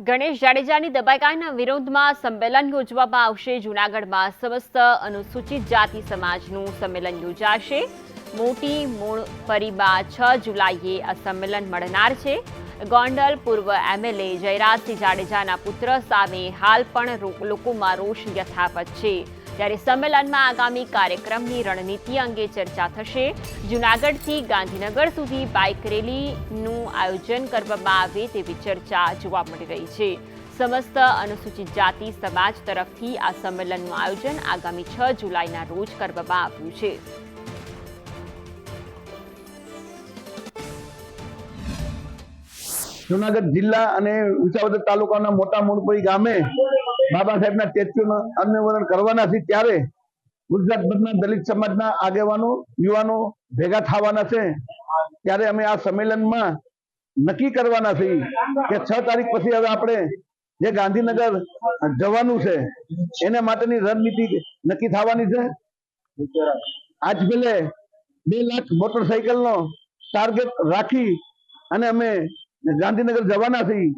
ગણેશ જાડેજાની દબાઈકાના વિરોધમાં સંમેલન યોજવામાં આવશે. જૂનાગઢમાં સમસ્ત અનુસૂચિત જાતિ સમાજનું સંમેલન યોજાશે. મોટી મૂળ ફરીમાં છ જુલાઈએ આ સંમેલન મળનાર છે. ગોંડલ પૂર્વ એમએલએ જયરાજસિંહ જાડેજાના પુત્ર સામે હાલ પણ લોકોમાં રોષ યથાવત છે. ત્યારે સંમેલનમાં આગામી કાર્યક્રમની રણનીતિ અંગે ચર્ચા થશે. જૂનાગઢથી ગાંધીનગર સુધી બાઇક રેલીનું આયોજન કરવામાં આવે તેવી ચર્ચા જોવા મળી રહી છે. સમસ્ત અનુસૂચિત જાતિ સમાજ તરફથી આ સંમેલનનું આયોજન આગામી છ જુલાઈના રોજ કરવામાં આવ્યું છે. જુનાગઢ જિલ્લા અને વિસાવદર તાલુકાના મોટા મૂળપુરી ગામે બાબા સાહેબના સ્ટેચ્યુનું અન્નવરણ કરવાના છે ત્યારે ગુજરાતભરના દલિત સમાજના આગેવાનો, યુવાનો ભેગા થવાના છે. ત્યારે અમે આ સંમેલનમાં નક્કી કરવાના છે કે છ તારીખ પછી હવે આપણે જે ગાંધીનગર જવાનું છે, એના માટેની રણનીતિ નક્કી થવાની છે. આજ પેલે બે લાખ મોટરસાયકલનો ટાર્ગેટ રાખી અને અમે ગાંધીનગર જવાના છીએ